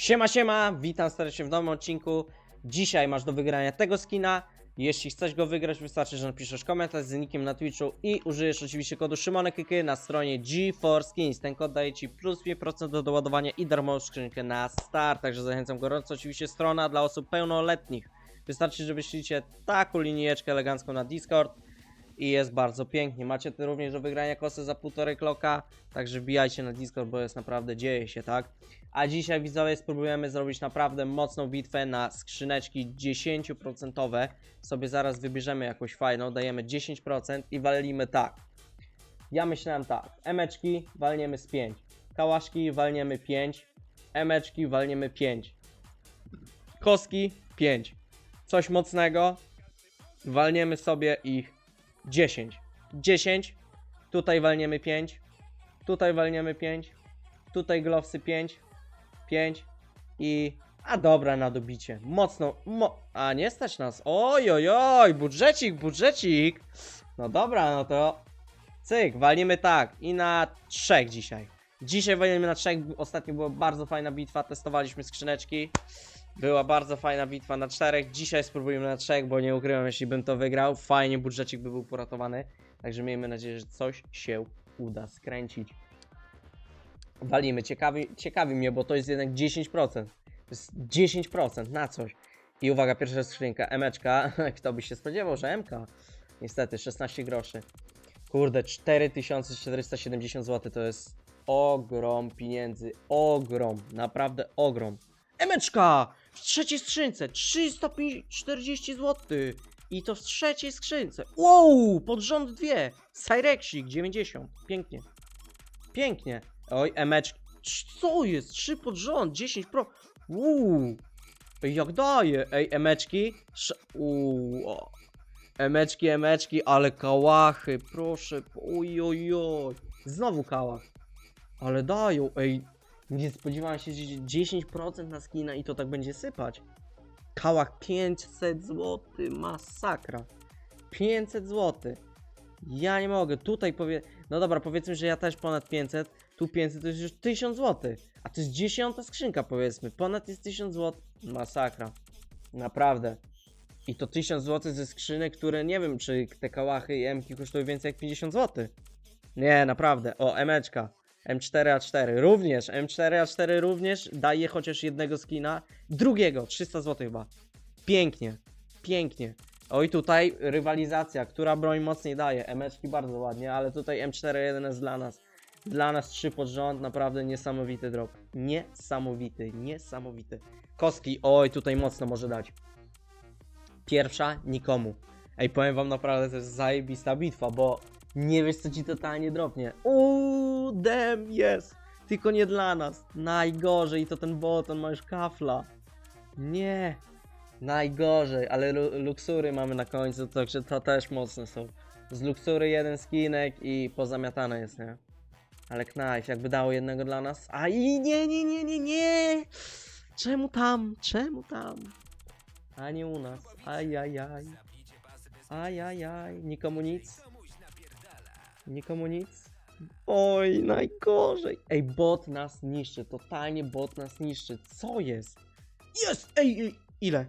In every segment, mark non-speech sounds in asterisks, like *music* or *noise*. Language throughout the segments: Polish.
Siema, siema, witam serdecznie w nowym odcinku. Dzisiaj masz do wygrania tego skina. Jeśli chcesz go wygrać, wystarczy, że napiszesz komentarz z nickiem na Twitchu i użyjesz oczywiście kodu SzymonekKy na stronie G4 Skins. Ten kod daje Ci plus 5% do doładowania i darmową skrzynkę na start. Także zachęcam gorąco. Oczywiście strona dla osób pełnoletnich. Wystarczy, że wyślijcie taką linijeczkę elegancką na Discord i jest bardzo pięknie. Macie tu również do wygrania kosy za półtorej kloka, także wbijajcie na Discord, bo jest naprawdę, dzieje się, tak? A dzisiaj widzowie spróbujemy zrobić naprawdę mocną bitwę na skrzyneczki 10%. Sobie zaraz wybierzemy jakąś fajną, dajemy 10% i walimy tak. Ja myślałem tak, emeczki walniemy z 5, kałaszki walniemy 5, emeczki walniemy 5, koski 5, coś mocnego walniemy sobie ich 10. 10. Tutaj walniemy 5. Tutaj walniemy 5. Tutaj glowsy 5. 5. I. A dobra, na dobicie. Mocno. Mo a nie stać nas. Oj, oj, oj. Budżecik, budżecik. No dobra, no to. Cyk, walimy tak. I na trzech dzisiaj. Dzisiaj walimy na trzech. Ostatnio była bardzo fajna bitwa. Testowaliśmy skrzyneczki. Była bardzo fajna bitwa na czterech. Dzisiaj spróbujemy na trzech, bo nie ukrywam, jeśli bym to wygrał, fajnie budżecik by był poratowany. Także miejmy nadzieję, że coś się uda skręcić. Walimy. Ciekawi, ciekawi mnie, bo to jest jednak 10%. To jest 10% na coś. I uwaga, pierwsza skrzynka, emeczka. *laughs* Kto by się spodziewał, że MK? Niestety, 16 groszy. Kurde, 4470 zł to jest ogrom pieniędzy. Ogrom, naprawdę ogrom. Emeczka! W trzeciej skrzynce 340 zł. I to w trzeciej skrzynce. Wow! Pod rząd dwie. Cyrexik 90. Pięknie. Pięknie. Oj, emeczki. Co jest? 3 pod rząd, 10 pro. Uuu. Jak daje? Ej, emeczki. Sz Uuu. Emeczki, emeczki, ale kałachy, proszę. Oj, oj, oj. Znowu kałach. Ale dają, ej. Nie spodziewałem się, że 10% na skina i to tak będzie sypać. Kałach 500 zł, masakra. 500 zł. Ja nie mogę, tutaj powie... No dobra, powiedzmy, że ja też ponad 500, tu 500 to jest już 1000 zł. A to jest dziesiąta skrzynka powiedzmy, ponad jest 1000 zł. Masakra. Naprawdę. I to 1000 zł ze skrzynek, które nie wiem, czy te kałachy i emki kosztują więcej jak 50 zł. Nie, naprawdę. O, emeczka. M4A4 również, M4A4 również daje chociaż jednego skina, drugiego, 300 zł chyba. Pięknie, pięknie. Oj tutaj rywalizacja, która broń mocniej daje, emeczki bardzo ładnie, ale tutaj M41 jest dla nas. Dla nas trzy pod rząd, naprawdę niesamowity drop. Niesamowity, niesamowity. Koski, oj tutaj mocno może dać. Pierwsza, nikomu. Ej, powiem wam naprawdę, to jest zajebista bitwa, bo nie wiesz co ci totalnie dropnie. Uuu, dem, jest. Tylko nie dla nas. Najgorzej, to ten bot, on ma już kafla. Nie. Najgorzej, ale lu luksury mamy na końcu, także to też mocne są. Z luksury jeden skinek i pozamiatane jest, nie? Ale knife, jakby dało jednego dla nas. A i nie, nie, nie, nie, nie! Czemu tam? Czemu tam? A nie u nas. Ajajaj. Ajajaj. Nikomu nic. Nikomu nic. Oj, najgorzej. Ej, bot nas niszczy. Totalnie bot nas niszczy. Co jest? Jest! Ej, ej. ile?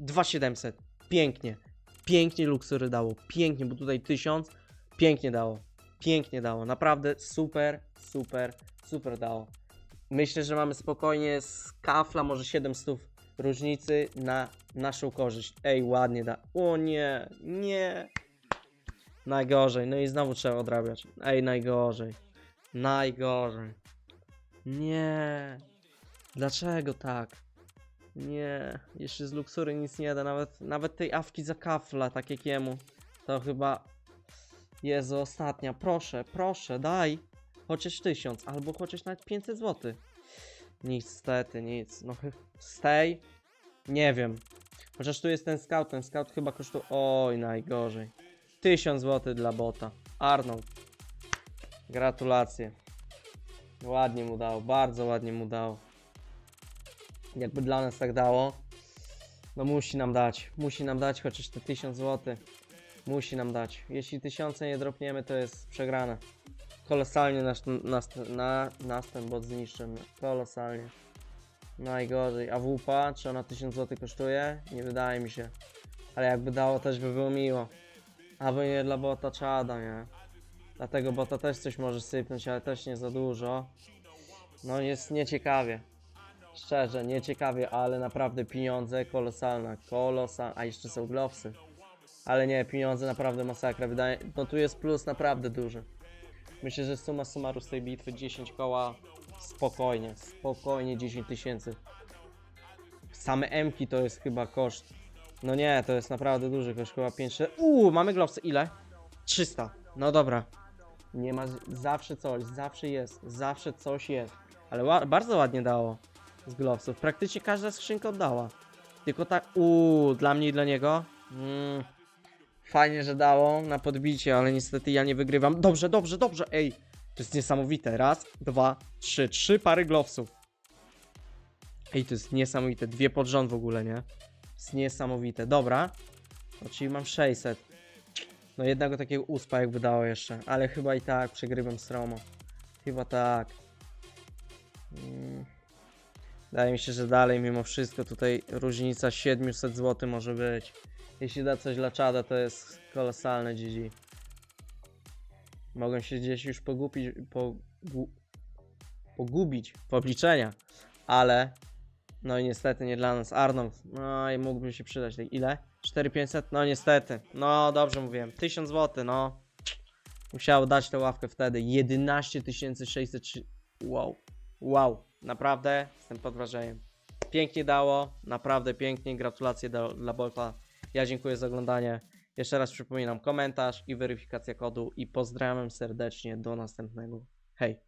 2700. Pięknie. Pięknie luksury dało. Pięknie, bo tutaj 1000. Pięknie dało. Pięknie dało. Naprawdę super, super, super dało. Myślę, że mamy spokojnie z kafla, może 700 różnicy na naszą korzyść. Ej, ładnie da. O nie, nie. Najgorzej. No i znowu trzeba odrabiać. Ej, najgorzej. Najgorzej. Nie. Dlaczego tak? Nie. Jeszcze z luksury nic nie da. Nawet, nawet tej awki za kafla, tak jak jemu. To chyba... Jezu, ostatnia. Proszę, proszę, daj. Chociaż 1000, albo chociaż nawet 500 zł. Niestety, nic. No, chy- stay. Nie wiem. Chociaż tu jest ten scout. Ten scout chyba kosztuje... Oj, najgorzej. 1000 zł dla bota. Arnold. Gratulacje. Ładnie mu dało, bardzo ładnie mu dało. Jakby dla nas tak dało, no musi nam dać. Musi nam dać chociaż te 1000 zł. Musi nam dać. Jeśli tysiące nie dropniemy, to jest przegrane. Kolosalnie nas, nas, na, nas ten bot zniszczymy. Kolosalnie. Najgorzej. A wupa, czy ona 1000 zł kosztuje? Nie wydaje mi się. Ale jakby dało, też by było miło. Aby nie dla bota czada, nie? Dlatego bota też coś może sypnąć, ale też nie za dużo. No jest nieciekawie. Szczerze, nieciekawie, ale naprawdę pieniądze kolosalne. Kolosalne. A jeszcze są glowsy. Ale nie, pieniądze naprawdę masakra. Wydaje, no tu jest plus naprawdę duży. Myślę, że suma summarum z tej bitwy 10 koła spokojnie, spokojnie 10 tysięcy. Same M-ki to jest chyba koszt. No nie, to jest naprawdę duży koszt, chyba 500. Uuu, mamy glowsy, ile? 300. No dobra. Nie ma, zawsze coś, zawsze jest, zawsze coś jest. Ale ła bardzo ładnie dało z glowsów. Praktycznie każda skrzynka oddała. Tylko tak, uuu, dla mnie i dla niego. Mm. Fajnie, że dało na podbicie, ale niestety ja nie wygrywam. Dobrze, dobrze, dobrze, ej. To jest niesamowite. Raz, dwa, trzy. Trzy pary glowsów. Ej, to jest niesamowite. Dwie pod rząd w ogóle, nie? To jest niesamowite. Dobra. No, czyli mam 600. No jednego takiego uspa jakby dało jeszcze. Ale chyba i tak przegrywam stromo. Chyba tak. Mm. Wydaje mi się, że dalej mimo wszystko tutaj różnica 700 zł może być. Jeśli da coś dla czada, to jest kolosalne GG. Mogą się gdzieś już pogubić, pogu, pogubić w obliczenia, ale no i niestety nie dla nas. Arnold, no i mógłby się przydać. Ile? 4500? No niestety. No dobrze mówiłem. 1000 zł, no. Musiał dać tę ławkę wtedy. 11 603. Wow. Wow. Naprawdę jestem pod wrażeniem. Pięknie dało, naprawdę pięknie. Gratulacje do, dla Bolta. Ja dziękuję za oglądanie. Jeszcze raz przypominam komentarz i weryfikacja kodu i pozdrawiam serdecznie do następnego. Hej!